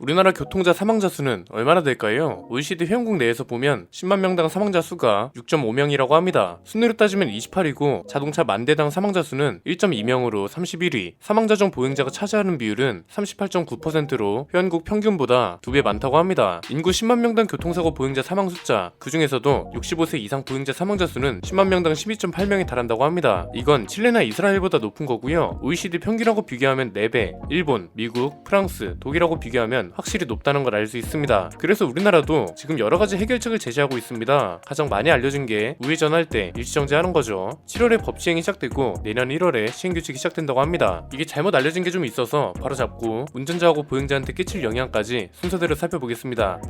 우리나라 교통자 사망자 수는 얼마나 될까요? OECD 회원국 내에서 보면 10만 명당 사망자 수가 6.5명이라고 합니다. 순위로 따지면 28이고 자동차 만 대당 사망자 수는 1.2명으로 31위. 사망자 중 보행자가 차지하는 비율은 38.9%로 회원국 평균보다 2배 많다고 합니다. 인구 10만 명당 교통사고 보행자 사망 숫자 그 중에서도 65세 이상 보행자 사망자 수는 10만 명당 12.8명에 달한다고 합니다. 이건 칠레나 이스라엘보다 높은 거고요. OECD 평균하고 비교하면 4배, 일본, 미국, 프랑스, 독일하고 비교하면 확실히 높다는 걸 알 수 있습니다. 그래서 우리나라도 지금 여러 가지 해결책을 제시하고 있습니다. 가장 많이 알려진 게 우회전할 때 일시정지 하는 거죠. 7월에 법 시행이 시작되고 내년 1월에 시행규칙이 시작된다고 합니다. 이게 잘못 알려진 게 좀 있어서 바로 잡고 운전자하고 보행자한테 끼칠 영향까지 순서대로 살펴보겠습니다.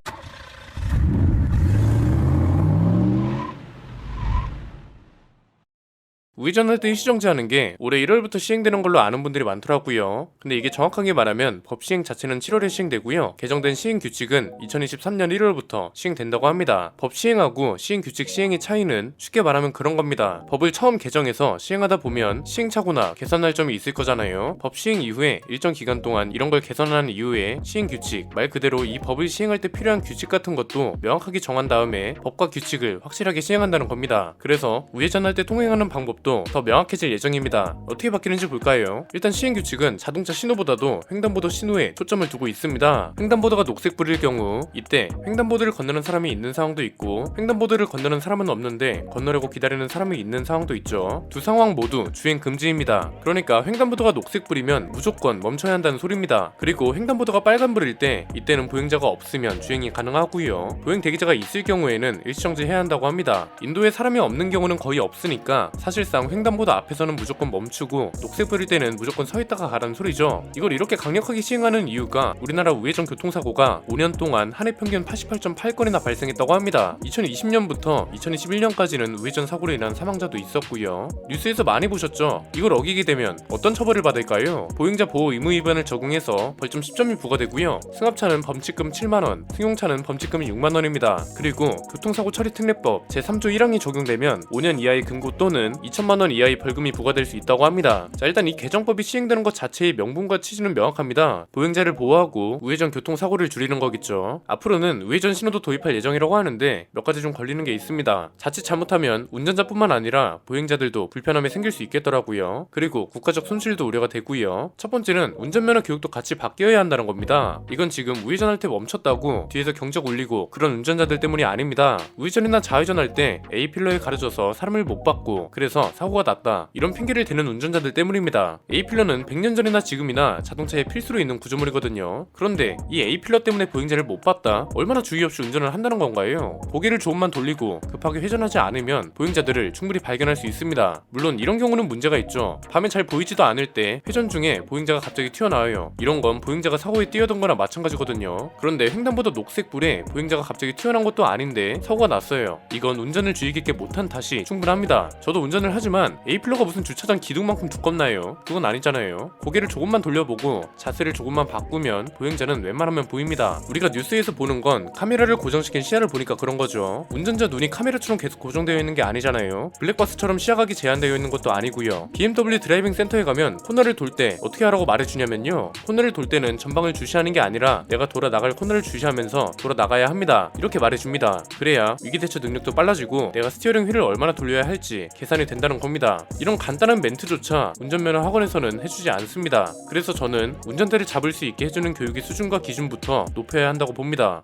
우회전 할 때 일시정지하는 게 올해 1월부터 시행되는 걸로 아는 분들이 많더라고요. 근데 이게 정확하게 말하면 법 시행 자체는 7월에 시행되고요. 개정된 시행 규칙은 2023년 1월부터 시행된다고 합니다. 법 시행하고 시행 규칙 시행의 차이는 쉽게 말하면 그런 겁니다. 법을 처음 개정해서 시행하다 보면 시행착오나 개선할 점이 있을 거잖아요. 법 시행 이후에 일정 기간 동안 이런 걸 개선한 이후에 시행 규칙 말 그대로 이 법을 시행할 때 필요한 규칙 같은 것도 명확하게 정한 다음에 법과 규칙을 확실하게 시행한다는 겁니다. 그래서 우회전할 때 통행하는 방법도 더 명확해질 예정입니다. 어떻게 바뀌는지 볼까요? 일단 시행 규칙은 자동차 신호보다도 횡단보도 신호에 초점을 두고 있습니다. 횡단보도가 녹색불일 경우 이때 횡단보도를 건너는 사람이 있는 상황도 있고 횡단보도를 건너는 사람은 없는데 건너려고 기다리는 사람이 있는 상황도 있죠. 두 상황 모두 주행 금지입니다. 그러니까 횡단보도가 녹색불이면 무조건 멈춰야 한다는 소리입니다. 그리고 횡단보도가 빨간불일 때 이때는 보행자가 없으면 주행이 가능하고요. 보행 대기자가 있을 경우에는 일시정지 해야 한다고 합니다. 인도에 사람이 없는 경우는 거의 없으니까 사실상 횡단보도 앞에서는 무조건 멈추고 녹색불일 때는 무조건 서 있다가 가라는 소리죠. 이걸 이렇게 강력하게 시행하는 이유가 우리나라 우회전 교통사고가 5년 동안 한 해 평균 88.8건이나 발생했다고 합니다. 2020년부터 2021년까지는 우회전 사고로 인한 사망자도 있었고요. 뉴스에서 많이 보셨죠? 이걸 어기게 되면 어떤 처벌을 받을까요? 보행자 보호 의무 위반을 적용해서 벌점 10점이 부과되고요. 승합차는 범칙금 7만 원, 승용차는 범칙금이 6만 원입니다. 그리고 교통사고 처리 특례법 제3조 1항이 적용되면 5년 이하의 금고 또는 2천만 원 이하의 벌금이 부과될 수 있다고 합니다. 자 일단 이 개정법이 시행되는 것 자체의 명분과 취지는 명확합니다. 보행자를 보호하고 우회전 교통사고를 줄이는 거겠죠. 앞으로는 우회전 신호도 도입할 예정이라고 하는데 몇 가지 좀 걸리는 게 있습니다. 자칫 잘못하면 운전자뿐만 아니라 보행자들도 불편함이 생길 수 있겠더라고요. 그리고 국가적 손실도 우려가 되고요. 첫 번째는 운전면허 교육도 같이 바뀌어야 한다는 겁니다. 이건 지금 우회전할 때 멈췄다고 뒤에서 경적 울리고 그런 운전자들 때문이 아닙니다. 우회전이나 좌회전할 때 A 필러에 가려져서 사람을 못 받고 그래서 사고가 났다 이런 핑계를 대는 운전자들 때문입니다. A 필러는 100년 전이나 지금이나 자동차에 필수로 있는 구조물이거든요. 그런데 이 A 필러 때문에 보행자를 못 봤다 얼마나 주의 없이 운전을 한다는 건가요? 고개를 조금만 돌리고 급하게 회전하지 않으면 보행자들을 충분히 발견할 수 있습니다. 물론 이런 경우는 문제가 있죠. 밤에 잘 보이지도 않을 때 회전 중에 보행자가 갑자기 튀어나와요. 이런 건 보행자가 사고에 뛰어든 거나 마찬가지거든요. 그런데 횡단보도 녹색불에 보행자가 갑자기 튀어나온 것도 아닌데 사고가 났어요. 이건 운전을 주의 깊게 못한 탓이 충분합니다. 저도 운전을 하지 만 A필러가 무슨 주차장 기둥만큼 두껍나요? 그건 아니잖아요. 고개를 조금만 돌려보고 자세를 조금만 바꾸면 보행자는 웬만하면 보입니다. 우리가 뉴스에서 보는 건 카메라를 고정시킨 시야를 보니까 그런 거죠. 운전자 눈이 카메라처럼 계속 고정되어 있는 게 아니잖아요. 블랙박스처럼 시야각이 제한되어 있는 것도 아니고요. BMW 드라이빙 센터에 가면 코너를 돌 때 어떻게 하라고 말해주냐면요. 코너를 돌 때는 전방을 주시하는 게 아니라 내가 돌아 나갈 코너를 주시하면서 돌아 나가야 합니다. 이렇게 말해줍니다. 그래야 위기 대처 능력도 빨라지고 내가 스티어링 휠을 얼마나 돌려야 할지 계산이 된 다는 겁니다. 이런 간단한 멘트조차 운전면허 학원에서는 해주지 않습니다. 그래서 저는 운전대를 잡을 수 있게 해주는 교육의 수준과 기준부터 높여야 한다고 봅니다.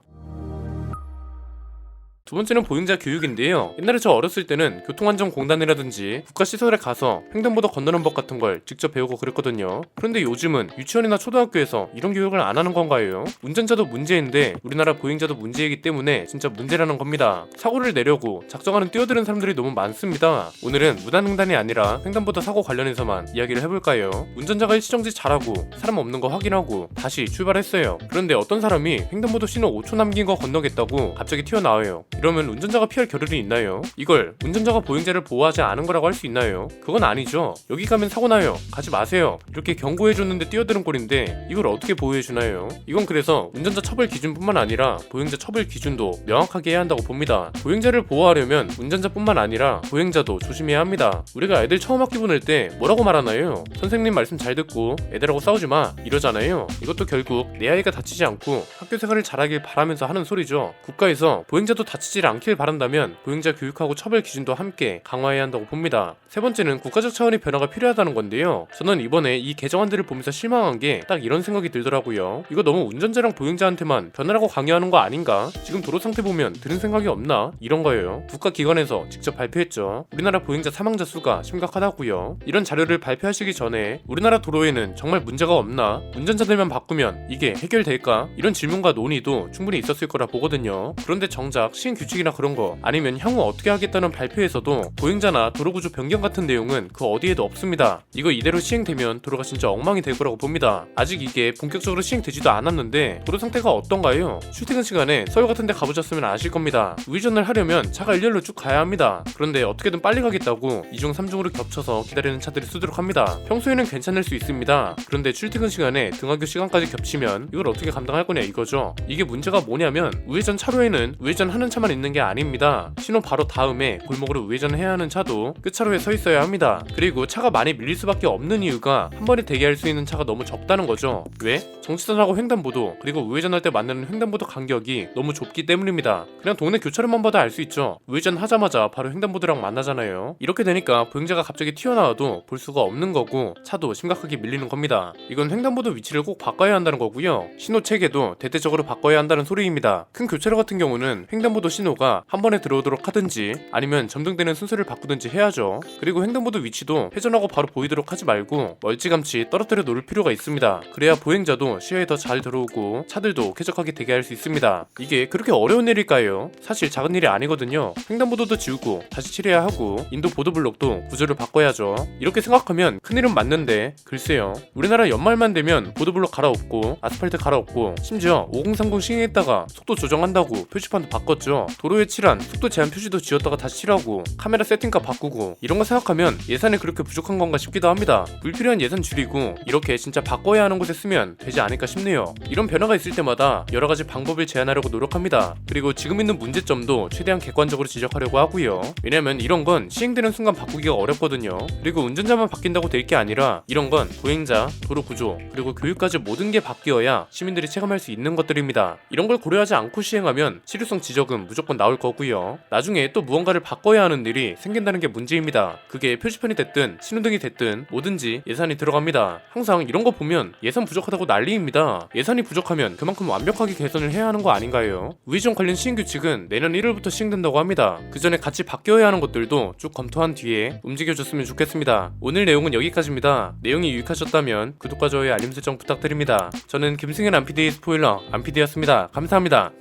두 번째는 보행자 교육인데요. 옛날에 저 어렸을 때는 교통안전공단이라든지 국가시설에 가서 횡단보도 건너는 법 같은 걸 직접 배우고 그랬거든요. 그런데 요즘은 유치원이나 초등학교에서 이런 교육을 안 하는 건가요? 운전자도 문제인데 우리나라 보행자도 문제이기 때문에 진짜 문제라는 겁니다. 사고를 내려고 작정하는 뛰어드는 사람들이 너무 많습니다. 오늘은 무단횡단이 아니라 횡단보도 사고 관련해서만 이야기를 해볼까요? 운전자가 일시정지 잘하고 사람 없는 거 확인하고 다시 출발했어요. 그런데 어떤 사람이 횡단보도 신호 5초 남긴 거 건너겠다고 갑자기 튀어나와요. 이러면 운전자가 피할 겨를이 있나요? 이걸 운전자가 보행자를 보호하지 않은 거라고 할 수 있나요? 그건 아니죠. 여기 가면 사고 나요. 가지 마세요. 이렇게 경고해 줬는데 뛰어드는 꼴인데 이걸 어떻게 보호해 주나요? 이건 그래서 운전자 처벌 기준뿐만 아니라 보행자 처벌 기준도 명확하게 해야 한다고 봅니다. 보행자를 보호하려면 운전자뿐만 아니라 보행자도 조심해야 합니다. 우리가 애들 처음 학기 보낼 때 뭐라고 말하나요? 선생님 말씀 잘 듣고 애들하고 싸우지 마 이러잖아요. 이것도 결국 내 아이가 다치지 않고 학교 생활을 잘하길 바라면서 하는 소리죠. 국가에서 보행자도 다치지 않길 바란다면 보행자 교육하고 처벌 기준도 함께 강화해야 한다고 봅니다. 세 번째는 국가적 차원의 변화가 필요하다는 건데요. 저는 이번에 이 개정안들을 보면서 실망한 게 딱 이런 생각이 들더라고요. 이거 너무 운전자랑 보행자한테만 변화라고 강요하는 거 아닌가? 지금 도로 상태 보면 들은 생각이 없나? 이런 거예요. 국가기관에서 직접 발표했죠. 우리나라 보행자 사망자 수가 심각하다고요. 이런 자료를 발표하시기 전에 우리나라 도로에는 정말 문제가 없나? 운전자들만 바꾸면 이게 해결될까? 이런 질문과 논의도 충분히 있었을 거라 보거든요. 그런데 정작 시행 규칙이나 그런 거 아니면 향후 어떻게 하겠다는 발표에서도 보행자나 도로구조 변경 같은 내용은 그 어디에도 없습니다. 이거 이대로 시행되면 도로가 진짜 엉망이 될 거라고 봅니다. 아직 이게 본격적으로 시행되지도 않았는데 도로 상태가 어떤가요? 출퇴근 시간에 서울 같은 데 가보셨으면 아실 겁니다. 우회전을 하려면 차가 일렬로 쭉 가야 합니다. 그런데 어떻게든 빨리 가겠다고 2중 3중으로 겹쳐서 기다리는 차들이 수두룩합니다. 평소에는 괜찮을 수 있습니다. 그런데 출퇴근 시간에 등하교 시간까지 겹치면 이걸 어떻게 감당할 거냐 이거죠. 이게 문제가 뭐냐면 우회전 차로에는 우회전하는 차만 있는 게 아닙니다. 신호 바로 다음에 골목으로 우회전해야 하는 차도 끝차로에 서 있어야 합니다. 그리고 차가 많이 밀릴 수밖에 없는 이유가 한 번에 대기할 수 있는 차가 너무 적다는 거죠. 왜? 정치선하고 횡단보도 그리고 우회전할 때 만나는 횡단보도 간격이 너무 좁기 때문입니다. 그냥 동네 교차로만 봐도 알 수 있죠. 우회전 하자마자 바로 횡단보도랑 만나잖아요. 이렇게 되니까 보행자가 갑자기 튀어나와도 볼 수가 없는 거고 차도 심각하게 밀리는 겁니다. 이건 횡단보도 위치를 꼭 바꿔야 한다는 거고요. 신호 체계도 대대적으로 바꿔야 한다는 소리입니다. 큰 교차로 같은 경우는 횡단보도 신호가 한 번에 들어오도록 하든지 아니면 점등되는 순서를 바꾸든지 해야죠. 그리고 횡단보도 위치도 회전하고 바로 보이도록 하지 말고 멀찌감치 떨어뜨려 놓을 필요가 있습니다. 그래야 보행자도 시야에 더 잘 들어오고 차들도 쾌적하게 대기할 수 있습니다. 이게 그렇게 어려운 일일까요? 사실 작은 일이 아니거든요. 횡단보도도 지우고 다시 칠해야 하고 인도 보도블록도 구조를 바꿔야죠. 이렇게 생각하면 큰일은 맞는데 글쎄요. 우리나라 연말만 되면 보도블록 갈아엎고 아스팔트 갈아엎고 심지어 5030 시행했다가 속도 조정한다고 표지판도 바꿨죠. 도로에 칠한 속도 제한 표시도 지웠다가 다시 칠하고 카메라 세팅값 바꾸고 이런 거 생각하면 예산이 그렇게 부족한 건가 싶기도 합니다. 불필요한 예산 줄이고 이렇게 진짜 바꿔야 하는 곳에 쓰면 되지 않을까 싶네요. 이런 변화가 있을 때마다 여러 가지 방법을 제안하려고 노력합니다. 그리고 지금 있는 문제점도 최대한 객관적으로 지적하려고 하고요. 왜냐면 이런 건 시행되는 순간 바꾸기가 어렵거든요. 그리고 운전자만 바뀐다고 될 게 아니라 이런 건 보행자, 도로 구조, 그리고 교육까지 모든 게 바뀌어야 시민들이 체감할 수 있는 것들입니다. 이런 걸 고려하지 않고 시행하면 실효성 지적은 무조건 나올 거고요. 나중에 또 무언가를 바꿔야 하는 일이 생긴다는 게 문제입니다. 그게 표지판이 됐든 신호등이 됐든 뭐든지 예산이 들어갑니다. 항상 이런 거 보면 예산 부족하다고 난리입니다. 예산이 부족하면 그만큼 완벽하게 개선을 해야 하는 거 아닌가요? 우회전 관련 시행 규칙은 내년 1월부터 시행된다고 합니다. 그 전에 같이 바뀌어야 하는 것들도 쭉 검토한 뒤에 움직여줬으면 좋겠습니다. 오늘 내용은 여기까지입니다. 내용이 유익하셨다면 구독과 좋아요 알림 설정 부탁드립니다. 저는 김승현 안피디의 스포일러 안피디였습니다. 감사합니다.